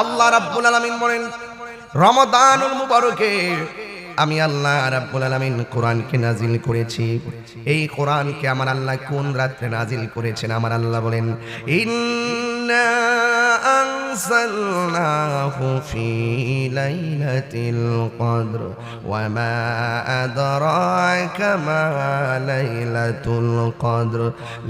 আল্লাহ রাব্বুল আলামিন বলেন, রমাদানুল মুবারকে আমি আল্লাহ রাব্বুল আলামিন কোরআনকে নাজিল করেছি। এই কোরআনকে আমার আল্লাহ কোন রাত্রে নাজিল করেছেন? আমার আল্লাহ বলেন, ইন্না ফি লাইলাতিল কদর ওয়া মা আদরাকা মা লাইলাতুল কদর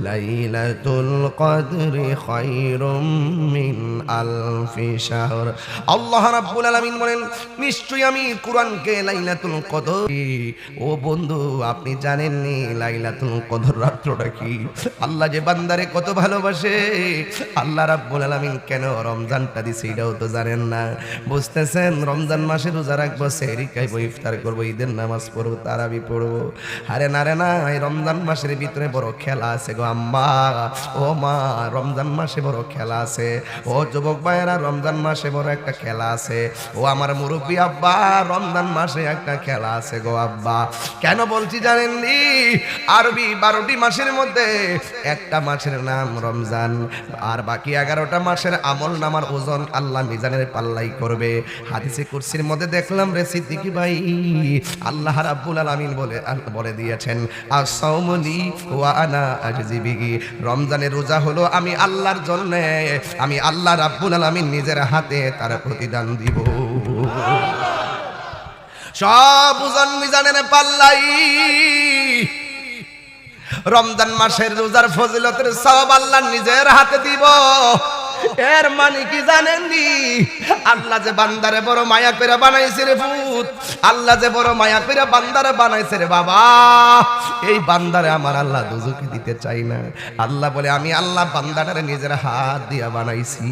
লাইলাতুল কদরি খায়রুম মিন আলফি শাহর আল্লাহ রাব্বুল আলামিন বলেন, নিশ্চয়ই আমি কোরআনকে লাইলাতুল কদর ও বন্ধু, আপনি জানেননি লাইলাতুল কদর রাত্রটা কি? আল্লাহ যে বান্দারে কত ভালোবাসে। আল্লাহ রাব্বুল আলামিন কেন রমজানটা দিছে, এটাও তো জানেন না। বুঝতেছেন? রমজান মাসে রোজা রাখব, সেহরি খাইবো, ইফতার করব, ঈদের নামাজ পড়ব, তারাবি পড়ব। আরে না রে না, এই রমজান মাসের ভিতরে বড় খেলা আছে গো আম্মা। ও মা, রমজান মাসে বড় খেলা আছে। ও যুবক ভাইয়েরা, রমজান মাসে বড় একটা খেলা আছে। ও আমার মুরব্বী আব্বা, রমজান মাসে একটা খেলা আছে গো আব্বা। কেন বলছি জানেননি আরবি বারোটি মাসের মধ্যে একটা মাসের নাম রমজান। আর বাকি এগারোটা মাসের আমল নামার ওজন আল্লাহ মিজানের পাল্লাই করবে। হাদিসে কুরসির মধ্যে দেখলাম রে সিদ্দিকি ভাই, আল্লাহ রাব্বুল আলামিন বলে বলে দিয়েছেন আসাউমুলি ওয়া আনা আজজিবিহি রমজানের রোজা হলো আমি আল্লাহর জন্য, আমি আল্লাহ রাব্বুল আলামিন নিজের হাতে তার প্রতিদান দিব। সব ওজন মিজানের পাল্লাই রমজান মাসের রোজার ফজিলতের সব আল্লাহ নিজের হাতে দিব। এর মানে কি জানেননি? আল্লাহ যে বান্দারে বড় মায়া করে বানাইছে রে ভূত। আল্লাহ যে বড় মায়া করে বান্দারে বানাইছে রে বাবা। এই বান্দারে আমার আল্লাহ দুজুকি দিতে চাই না। আল্লাহ বলে, আমি আল্লাহ বান্দাটারে নিজের হাত দিয়া বানাইছি।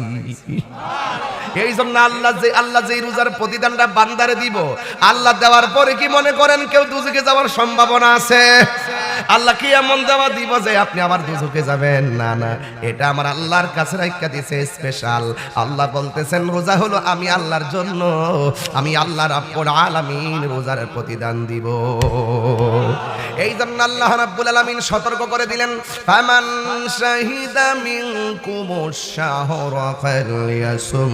এই জন্য আল্লাহ যে আল্লাহ যে রোজার প্রতিদানটা বান্দারে দিব, আল্লাহ দেওয়ার পরে কি মনে করেন কেউ দুজুকে যাওয়ার সম্ভাবনা আছে? আল্লাহ কি এমন দেওয়া দিব যে আপনি আবার দুজুকে যাবেন? না না, এটা আমার আল্লাহর কাছে রাখা দিছে। স্পেশাল আল্লাহ বলতেছেন, রোজা হলো আমি আল্লাহর জন্য, আমি আল্লাহ রাব্বুল আলামিন রোজার প্রতিদান দিব। এই জন্য আল্লাহ রাব্বুল আলামিন সতর্ক করে দিলেন, ফামান শাহিদা মিনকুমুশ শাহরা ফালইয়াসুম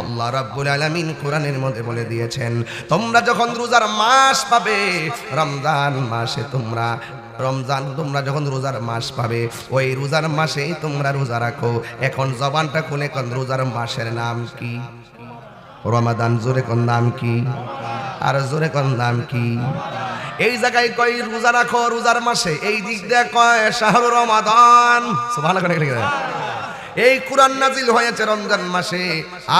আল্লাহ রাব্বুল আলামিন কোরআনের মধ্যে বলে দিয়েছেন, তোমরা যখন রোজার মাস পাবে, রমজান মাসে তোমরা রমজান তোমরা যখন রোজার মাস পাবে, ওই রোজার মাসেই তোমরা রোজা রাখো। এখন জবানটা খুলে কোন, রোজার মাসের নাম কি? রমাদান জোরে কোন, নাম কি? আর জোরে কোন, নাম কি? এই জায়গায় কয়, রোজা রাখো রোজার মাসে, এই দিক দিয়ে কয়, শাহরু রমাদান। করে এই কোরআন নাজিল হয়েছে রমজান মাসে।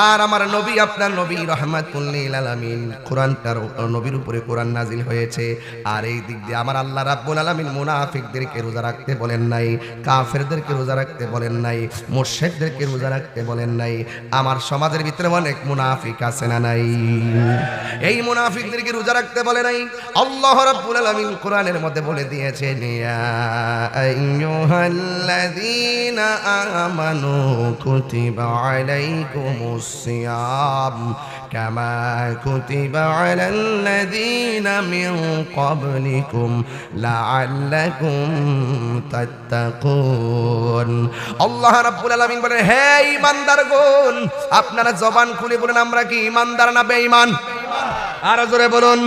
আর আমার নবী আপনার নবী রহমাতুল্লিল আলামিন কোরআনটার নবীর উপরে কোরআন নাজিল হয়েছে। আর এই দিক দিয়ে আমার আল্লাহ রাব্বুল আলামিন মুনাফিকদেরকে রোজা রাখতে বলেন নাই, কাফেরদেরকে রোজা রাখতে বলেন নাই মুর্শেকদেরকে রোজা রাখতে বলেন নাই। আমার সমাজের ভিতরে অনেক মুনাফিক আছে না নাই? এই মুনাফিকদেরকে রোজা রাখতে বলে নাই। আল্লাহ রাব্বুল আলামিন কোরআনের মধ্যে বলে দিয়েছেন, ইয়া আইয়ুহাল্লাযীনা আমানু কুতিবা আলাইকুমুস সিয়াম কামা কুতিবা আলাল্লাযীনা মিন ক্বাবলিকুম লাআল্লাকুম তাত্তাকুন আল্লাহ রাব্বুল আলামিন বলেন, হে ঈমানদারগণ, আপনারা জবান খুলে বলেন, আমরা কি ঈমানদার না বেঈমান? আর জোরে বলুন।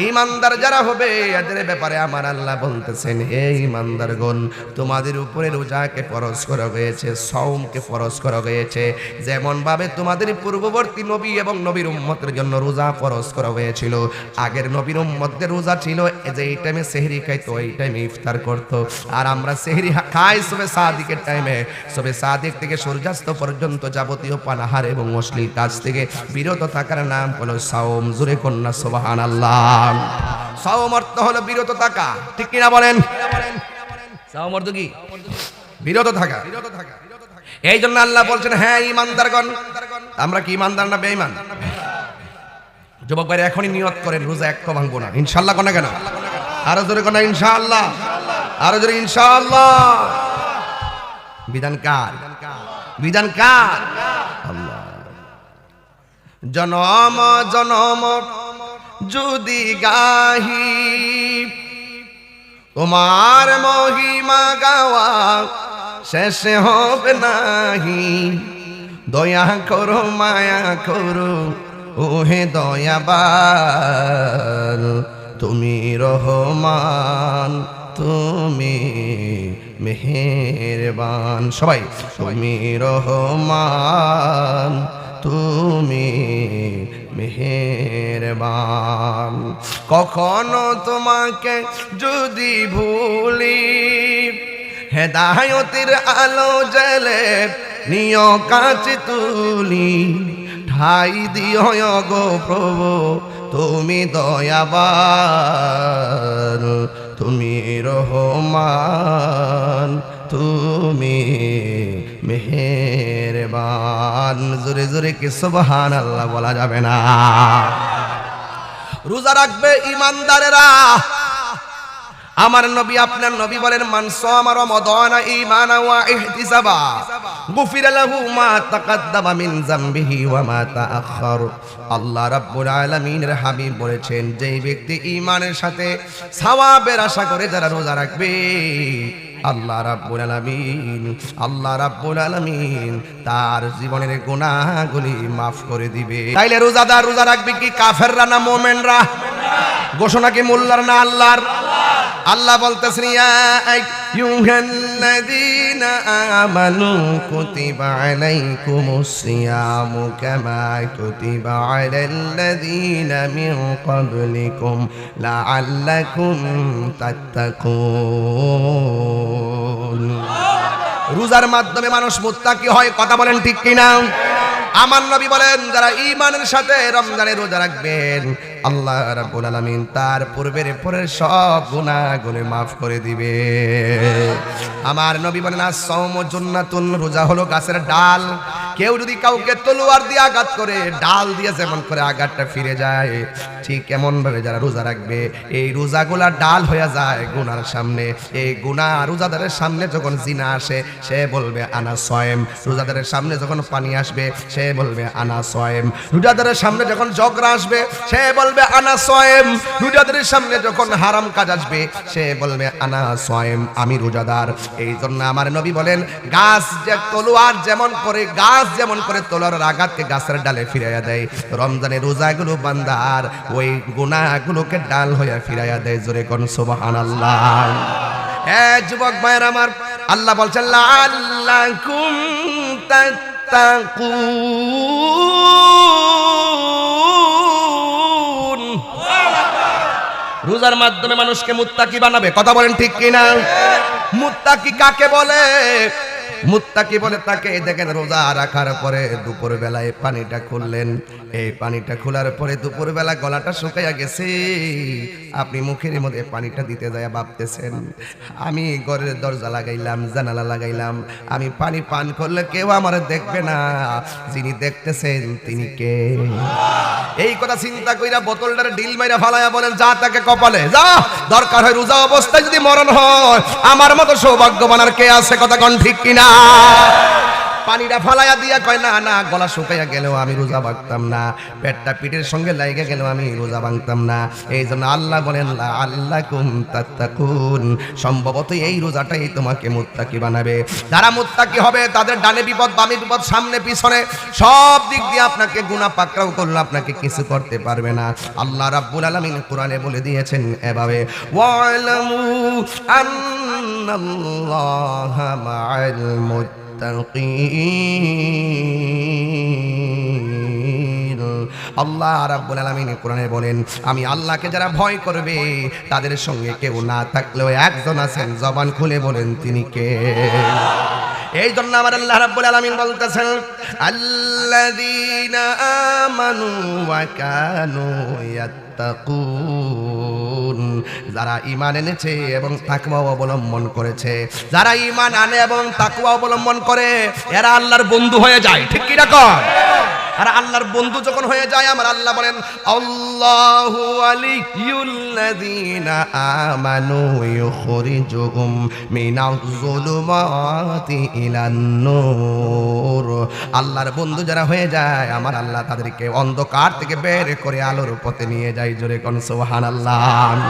ইমানদার যারা হবে, এদের ব্যাপারে আমার আল্লাহ বলতেছেন হে ইমানদারগণ, তোমাদের উপরে রোজাকে ফরজ করা হয়েছে, সওমকে ফরজ করা হয়েছে। যেমন ভাবে তোমাদের পূর্ববর্তী নবী এবং নবীর উম্মতের জন্য রোজা ফরজ করা হয়েছিল, আগের নবীর উম্মতদের রোজা ছিল যে এই টাইমে সেহরি খাইতো, এই টাইমে ইফতার করতো। আর আমরা সেহরি খাই সবে সাদিকের টাইমে। সবে সাদিক থেকে সূর্যাস্ত পর্যন্ত যাবতীয় পানাহার এবং অশ্লীল কাজ থেকে বিরত থাকার নাম হলো সাওম। জুরে কন্যা সোবাহান আল্লাহ সাওম অর্থ হলো বিরত থাকা। ঠিক কিনা বলেন? সাওম অর্থ কি? বিরত থাকা। এই জন্য আল্লাহ বলছেন হ্যাঁ ইমানদারগণ আমরা কি ইমানদার না বেঈমান? যুবক ভাই এখনই নিয়ত করেন, রোজা এক ভাঙবো না। ইনশাল্লাহ কোনা কেন? আরও জোরে কোনা আরও জোরে, ইনশাআল্লাহ। বিধান কার? বিধান কার? জনম জনম। যদি গাহি, তোমার মহিমা গাওয়া শেষ হবে নাহি। দয়া করো, মায়া করো, ওহে দয়াবান। তুমি রহমান, তুমি মেহেরবান। সবাই, তুমি রহমান, তুমি মেহেরবান। কখনো তোমাকে যদি ভুলি, হেদায়তের আলো জেলে নিয় কাছে তুলি। ঠাই দিও গো প্রভু, তুমি দয়াবান, তুমি রহমান, তুমি মেহেরবান, জোরে জোরে কি সুবহান আল্লাহ বলা যাবে না। রোজা রাখবে ইমানদারেরা আমার নবী, আপনার নবী বলেন, মান আমার রমাদানা ঈমানা ওয়া ইহতিসাবা, গুফিরা লাহু মা তাকাদ্দামা মিন যামবিহি ওয়া মা তাআখার আল্লাহ রাব্বুল আলামিনের হাবিব বলেছেন, যেই ব্যক্তি ঈমানের সাথে সওয়াবের আশা করে যারা রোজা রাখবে আল্লাহ রাব্বুল আলামিন, আল্লাহ রাব্বুল আলামিন তার জীবনের গুনাহগুলি maaf করে দিবে। তাইলে রোজাদার রোজা রাখবে কি কাফেররা না মুমিনরা? ঘোষণা কি মোল্লার না আল্লাহর? আল্লাহ বলতেছেন, ইয়া আইয়ুহাল্লাযীনা আমানু কুতিবা আলাইকুমুস সিয়ামু কামা কুতিবা আলাল্লাযীনা মিন ক্বাবলিকুম লাআল্লাকুম তাত্তাকুন. রোজার মাধ্যমে মানুষ মুত্তাকি হয়, কথা বলেন ঠিক কিনা? আমার নবী বলেন, যারা ঈমানের সাথে রমজানে রোজা রাখবেন, আল্লাহ রাব্বুল আলামিন তার পূর্বের পরের সব গুনাহগুলো maaf করে দিবে। আমার নবী বলেন আস-সাওম জান্নাতুন রোজা হলো গাছের ডাল। কেউ যদি কাউকে তলোয়ার দিয়ে আঘাত করে, ডাল দিয়ে যেমন করে আঘাতটা ফিরে যায় ঠিক এমন ভাবে যারা রোজা রাখবে, এই রোজাগুলা ডাল হয়ে যায় গুনার সামনে। এই গুনাহ রোজাদারের সামনে যখন জিনা আসে, সে বলবে, আনা সয়েম। রোজাদারের সামনে যখন পানি আসবে, সে বলবে, আনা সয়েম। রোজাদারের সামনে যখন ঝগড়া আসবে, সে বলবে, আনা সয়েম। রোজাদারের সামনে যখন হারাম কাজ আসবে, সে বলবে, আনা সয়েম, আমি রোজাদার। এই জন্য আমার নবী বলেন, গাছ যে তলোয়ার যেমন করে, গাছ যেমন করে তলোয়ারের আঘাতকে গাছের ডালে ফিরাইয়া দেয়। রমজানের রোজাগুলো বান্দার ওই গুনাহগুলোকে ডাল হইয়া ফিরাইয়া দেয় জোরে কোন সুবহানাল্লাহ। হ্যাঁ যুবক ভাইয়ের আমার, আল্লাহ বলছেন লাল্লাকুম তাত্তাকুন। রোজার মাধ্যমে মানুষকে মুত্তাকি বানাবে। কথা বলেন ঠিক কিনা? মুত্তাকি কাকে বলে? মুত্তাকি বলে তাকে, দেখেন রোজা রাখার পরে দুপুর বেলায় পানিটা খুললেন। এই পানিটা খোলার পরে দুপুর বেলা গলাটা শুকাইয়া গেছে। আপনি মুখের মধ্যে পানিটা দিতে যায় ভাবতেছেন, আমি ঘরের দরজা লাগাইলাম, জানালা লাগাইলাম, আমি পানি পান করলে কেউ আমার দেখবে না। যিনি দেখতেছেন তিনি কে? এই কথা চিন্তা কইরা বোতলটার ডিল মাইরা ফালাইয়া বলেন, যা তাকে কপালে, যা। দরকার হয় রোজা অবস্থায় যদি মরণ হয়, আমার মতো সৌভাগ্যবান আর কে আছে? কথা কোন ঠিক কিনা? পানিটা ফালাইয়া দিয়া কয়, না না, গলা শুকাইয়া গেলেও আমি রোজা ভাঙতাম না। পেটটা পিঠের সঙ্গে লাইগে গেলেও আমি রোজা ভাঙতাম না। এই জন্য আল্লাহ বলেন আল্লাহ কুম তাত্তাকুন। সম্ভবত এই রোজাটাই তোমাকে মুত্তাকি বানাবে। যারা মুত্তাকি হবে, তাদের ডানে বিপদ, বামে বিপদ, সামনে পিছনে, সব দিক দিয়ে আপনাকে গুনাহ পাকড়াও করলে আপনাকে কিছু করতে পারবে না। আল্লাহ রাব্বুল আলামিন কোরআনে বলে দিয়েছেন এভাবে, ওয়ালামু আন্নাল্লাহা মাআল মুত্তাকিন আল্লাহ রাব্বুল আলামিন কোরআনে বলেন, আমি আল্লাহকে যারা ভয় করবে, তাদের সঙ্গে কেউ না থাকলেও একজন আছেন, জবান খুলে বলেন তিনি কে? এই জন্য আমার আল্লাহ রাব্বুল আলামিন বলতেছেন, আল্লাযীনা আমানু ওয়া কানু ইয়াত্তাকুন। যারা ঈমান এনেছে এবং তাকওয়া অবলম্বন করেছে। যারা ইমান আনে এবং তাকওয়া অবলম্বন করে, এরা আল্লাহর বন্ধু হয়ে যায়। ঠিক কি রকম আর আল্লাহর বন্ধু যখন হয়ে যায়, আমার আল্লাহ বলেন, আল্লাহু আলিয়ুল্লাযীনা আমানু ইউখরিজুহুম মিনাজ যুলুমাতি ইলান নূর। আল্লাহর বন্ধু যারা হয়ে যায়, আমার আল্লাহ তাদেরকে অন্ধকার থেকে বের করে আলোর পথে নিয়ে যায়। জোরে কোন, সুবহানাল্লাহ।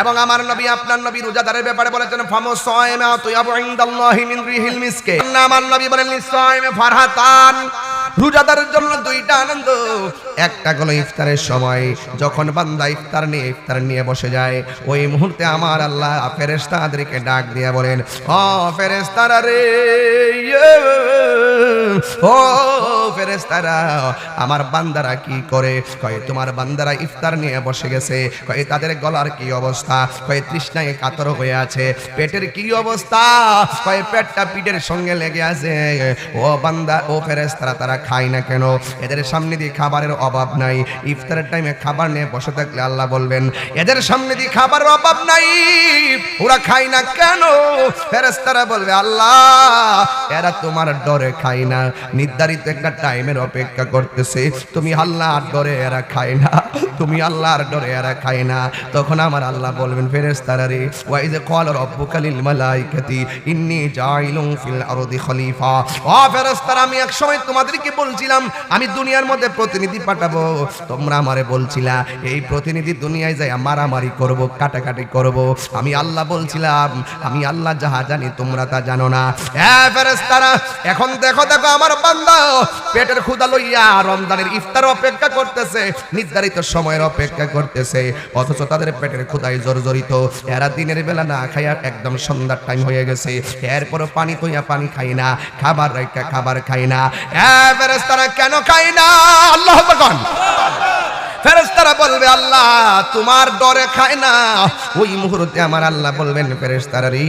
এবং আমার নবী আপনার নবী রোজাদারের ব্যাপারে বলেছেন ফামু তুয়াবু ইনদাল্লাহি মিন রিহিল মিসকে। আমার নবী বলেন ফারহাতান। রোজাদারের জন্য দুইটা আনন্দ। একটা হলো ইফতারের সময় যখন বান্দা ইফতার নিয়ে ইফতার নিয়ে বসে যায় ওই মুহূর্তে আমার আল্লাহ ফেরেশতাদেরকে ডাক দিয়ে বলেন ও ফেরেশতারা রে ইয়ে, ও ফেরেশতারা, আমার বান্দারা কি করে? কয়, তোমার বান্দারা ইফতার নিয়ে বসে গেছে। কয়, তাদের গলার কি অবস্থা? কয়, তৃষ্ণায় কাতর হয়ে আছে। পেটের কি অবস্থা? কয়, পেটটা সঙ্গে লেগে আছে। ও বান্দা, ও ফেরেশতারা, তারা খায় না কেন? এদের সামনে দিয়ে খাবারের অভাব নাই। ইফতারের টাইমে খাবার নিয়ে বসে থাকলে আল্লাহ বলবেন, এদের সামনে দিয়ে খাবারের অভাব নাই, ওরা খায় না কেন? ফেরেশতারা বলবে, আল্লাহ, এরা তোমার ডরে খায় না। নির্ধারিত একটা টাইমের অপেক্ষা করতেছে। তুমি আল্লাহর ডরে এরা খায় না। তুমি আল্লাহর ডরে এরা খায় না। তখন আমার আল্লাহ বলবেন, ফেরেশতারা রে ওয়াইজ ক্বাল রাব্বুকা লিল মালাইকাতি, ইন্নি জাইলুন ফিল আরদি খলিফা। ও ফেরেশতারা, আমি এক সময় তোমাদেরকে বলছিলাম, আমি দুনিয়ার মধ্যে প্রতিনিধি পাঠাবো। তোমরা আমারে বলছিলা, এই প্রতিনিধি দুনিয়ায় যায় মারামারি করব, কাটাকাটি করব। আমি আল্লাহ বলছিলাম, আমি আল্লাহ যাহা জানি তোমরা তা জানো না। হ্যাঁ ফেরেশতারা, এখন দেখো দেখো আমার বান্দা পেটের ক্ষুদা লইয়া রমজানের ইফতার অপেক্ষা করতেছে, নির্ধারিত সময়ের অপেক্ষা করতেছে। অথচ তাদের পেটের ক্ষুদায় জর্জরিত। এরা দিনের বেলা না খাইয়া একদম সন্ধ্যার টাইম হয়ে গেছে। এরপর পানি তৈয়া পানি খাই না, খাবার রাইকা খাবার খাই না। তারা কেন খাই না? আল্লাহ বলুন ফেরেশতারা বলবে, আল্লাহ, তোমার ডরে খায় না। ওই মুহূর্তে আমার আল্লাহ বলবেন ফেরেস্তারা রে,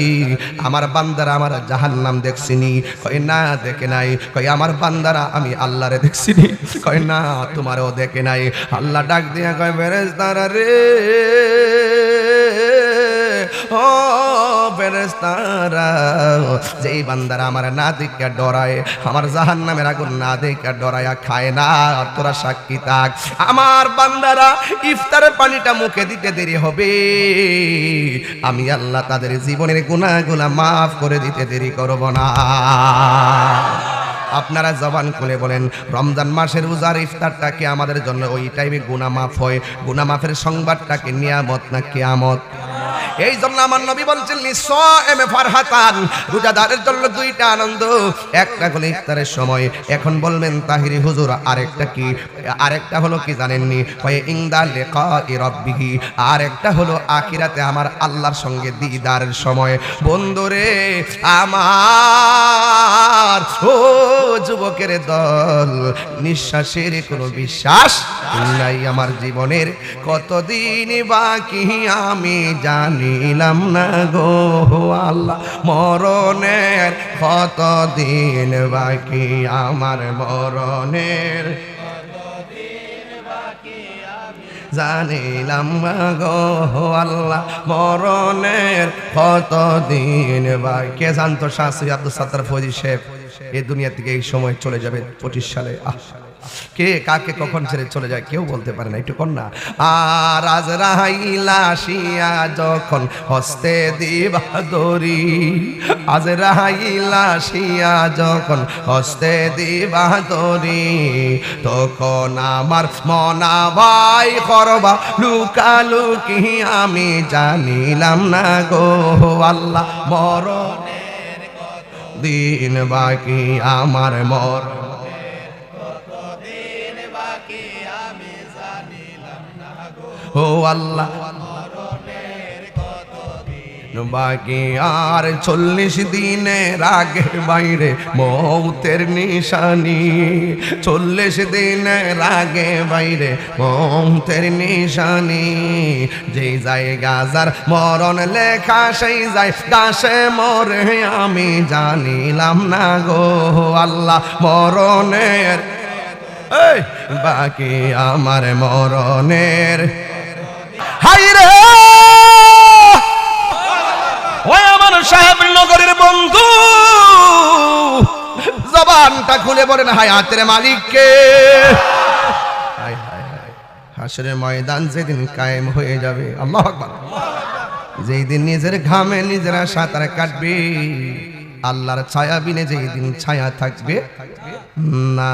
আমার বান্দারা আমার জাহান্নাম দেখছিনি কই না, দেখে নাই। কই আমার বান্দারা আমি আল্লাহরে দেখছিনি কই না, তোমারও দেখে নাই। আল্লাহ ডাক দিয়া কয় ফেরেস্তারা রে ও ফেরেশতারা, যেই বান্দারা আমার না দেখা ডরায়, আমার জাহান্নামের আগুন না দেখা ডরায়া খায় না তোরা সাক্ষী থাক। আমার বান্দারা ইফতারের পানিটা মুখে দিতে দেরি হবে। আমি আল্লাহ তাদের জীবনের গুনাহগুলা মাফ করে দিতে দেরি করব না। আপনারা জবান খুলে বলেন, রমজান মাসের রোজার ইফতারটাকে আমাদের জন্য ওই টাইমে গুনাহ মাফ হয়? গুনাহ মাফের সংবাদটাকে নিয়ামত না কিয়ামত? এই জন্য আমার নবী বলছেন এমে ফারহাতান। রোজাদারের জন্য দুইটা আনন্দ। একটা হলো ইফতারের সময়। এখন বলবেন, তাহিরি হুজুর, আরেকটা কি? আরেকটা হলো কি জানেননি? কয়ে ইংদা লেখা আরেকটা হলো, আখিরাতে আমার আল্লাহর সঙ্গে দিদারের সময়। বন্ধুরে, আমার ও যুবকের দল, নিঃশ্বাসের কোনো বিশ্বাস নাই আমার জীবনের। কতদিন বাকি আমি জানিলাম না গো আল্লাহ, মরণের কতদিন বাকি? আমার মরণের জানিলাম গো আল্লাহ, মরণের কতদিন বাকি? কে জানতো শাস্ত্রী আব্দুল সাত্তার ফৌজি শেখ এই দুনিয়া থেকে এই সময় চলে যাবে পঁচিশ সালে? আহ। কে কাকে কখন ছেড়ে চলে যায় কেউ বলতে পারে না, একটু কন্যা। আর আজ রাহাইলা শিয়া যখন হস্তে দিবা দরি আজ রাহাইলা শিয়া যখন হস্তে দিবা দরি তখন আমার মনা ভাই করবা লুকালুকি আমি জানিলাম না গো, আল্লাহ মরণ দিন বাকি, আমার মর ও আল্লাহ। বাকি আর চল্লিশ দিনের আগে বাইরে মৌতের নিশানি। চল্লিশ দিনের আগে বাইরে মৌতের নিশানি। যে যায় গাজার মরণ লেখা, সেই যায় গাছে মরে আমি জানিলাম না গো আল্লাহ, মরণের বাকি আমার মরণের। হাই রে ওই আমার সাহেব নগরের বন্ধু। জবানটা খুলে বলেন মালিককে। হায় হায় হাসরের ময়দান যেদিন কায়েম হয়ে যাবে আল্লাহ আকবার। যেই দিন নিজের ঘামে নিজেরা সাঁতার কাটবে আল্লাহর ছায়া বিনে যেই দিন ছায়া থাকবে না।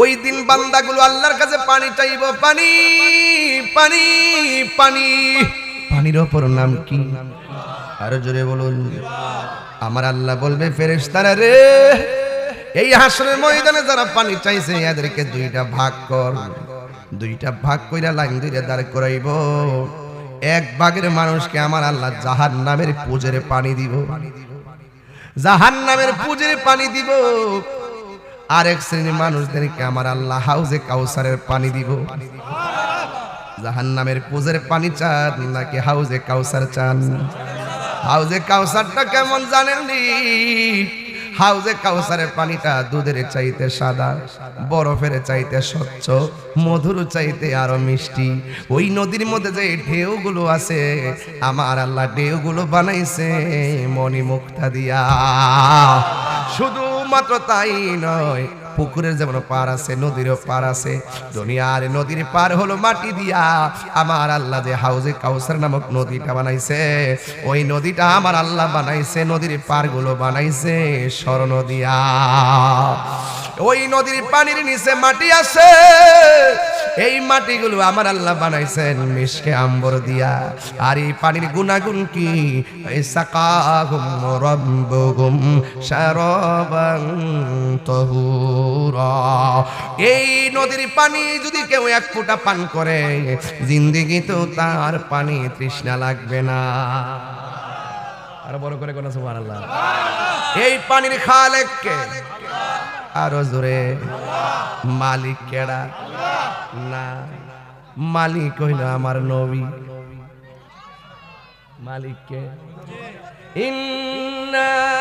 ওই দিন বান্দাগুলো আল্লাহর কাছে পানি চাইব। পানি পানি পানি। পানির ওপর নাম কি? আরও জোরে বলুন। আমার আল্লাহ বলবে, ফেরেশতারা রে, এই হাসরের ময়দানে যারা পানি চাইছে, এদেরকে দুইটা ভাগ কর। দুইটা ভাগ কইরা লাইন দুইটা দাঁড় করাইব। এক ভাগের মানুষকে আমার আল্লাহ জাহান নামের পুজের পানি দিব। জাহান নামের পুজের পানি দিব। আরেক শ্রেণির মানুষদেরকে আমার আল্লাহ হাউজে কাউসারের পানি দিব। জাহান নামের পুজের পানি চান নাকি হাউজে কাউসার চান? হাউজে কাউসারটা কেমন জানেননি হাউজে কাউসারের পানিটা দুধের চাইতে সাদা, বরফের চাইতে স্বচ্ছ, মধুর চাইতে আরও মিষ্টি। ওই নদীর মধ্যে যে ঢেউগুলো আছে, আমার আল্লাহ ঢেউগুলো বানাইছে মণি মুক্তা দিয়া শুধুমাত্র তাই নয়, পুকুরের যেমন পার আছে, নদীরও পার আছে, দুনিয়ার নদীর পার হলো মাটি দিয়া। আমার আল্লাহ যে হাউজে কাউসার নামক নদীটা বানাইছে, ওই নদীটা আমার আল্লাহ বানাইছে, নদীর পারগুলো বানাইছে স্বর্ণ দিয়া। ওই নদীর পানির নিচে মাটি আছে। এই মাটিগুলো আমার আল্লাহ বানাইছেন মিশকে আম্বর দিয়া। আর এই পানির গুণাগুণ কি? এই নদীর পানি যদি কেউ এক ফোঁটা পান করে জিন্দিগিতেও তার পানি তৃষ্ণা লাগবে না। আর বড় করে কোন সুবহানাল্লাহ। এই পানির খালেক কে আরও জোরে। মালিক কেডা? না। মালিক হইল আমার নবী। মালিককে ইন্না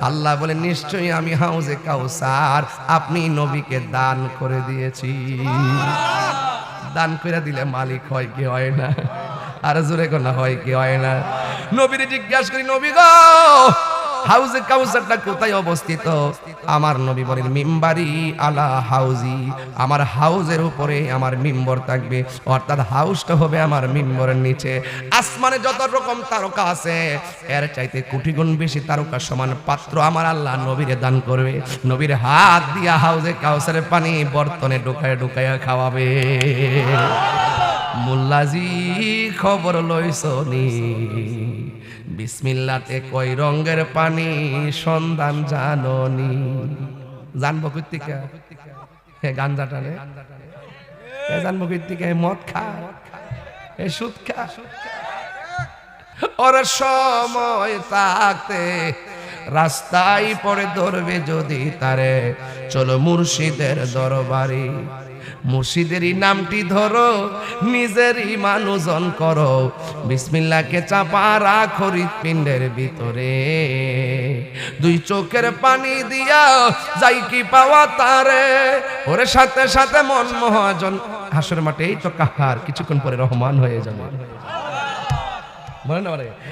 আল্লাহ বলে, নিশ্চয়ই আমি হাউজে কাউসার। আপনি নবীকে দান করে দিয়েছি। দান করে দিলে মালিক হয় কি হয় না? আর জোরে কোনা হয় কি হয় না? নবীর জিজ্ঞাসা করি, নবী গো, হাউজে কাউসারটা কোথায় অবস্থিত? আমার নবী বলেন, মিম্বারি আলা হাউজি, আমার হাউজের উপরে আমার মিম্বর থাকবে। অর্থাৎ হাউসটা হবে আমার মিম্বরের নিচে। আসমানে যত রকম তারকা আছে, এর চাইতে কোটি গুণ বেশি তারকা সমান পাত্র আমার আল্লাহ নবীরে দান করবে। নবীর হাত দিয়া হাউজে কাউসারের পানি বর্তনে ঢুকায় ঢুকাইয়া খাওয়াবে। মোল্লাজি খবর লইছনি বিসমিল্লাতে কয় রঙের পানি, সন্ধান জাননি জানব কর্তিকা হে গাঞ্জা টানে হে জানব কর্তিকা হে মদ খা। হে সুদ খা। ওর সময় থাকতে রাস্তায় পরে ধরবে যদি তারে। চলো মুর্শিদের দরবারে। মুর্শিদেরই নামটি ধরো, নিজেরই মানুষজন করো। বিসমিল্লাকে চাপা রাখো হৃৎপিণ্ডের ভিতরে। দুই চোখের পানি দিয়া যাই কি পাওয়া তারে। ওরে সাথে সাথে মন মহাজন হাসর মাঠে এই তো কাহার, কিছুক্ষণ পরে রহমান হয়ে যাবে।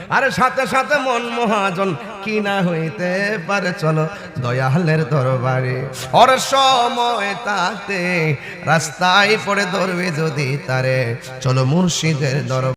আরে সাথে সাথে মন মহাজন কিনা হইতে পারে, চলো দয়ালের দরবারে। অর সময় তাতে রাস্তায় পড়ে ধরবে যদি তারে। চলো মুর্শিদের দরবার।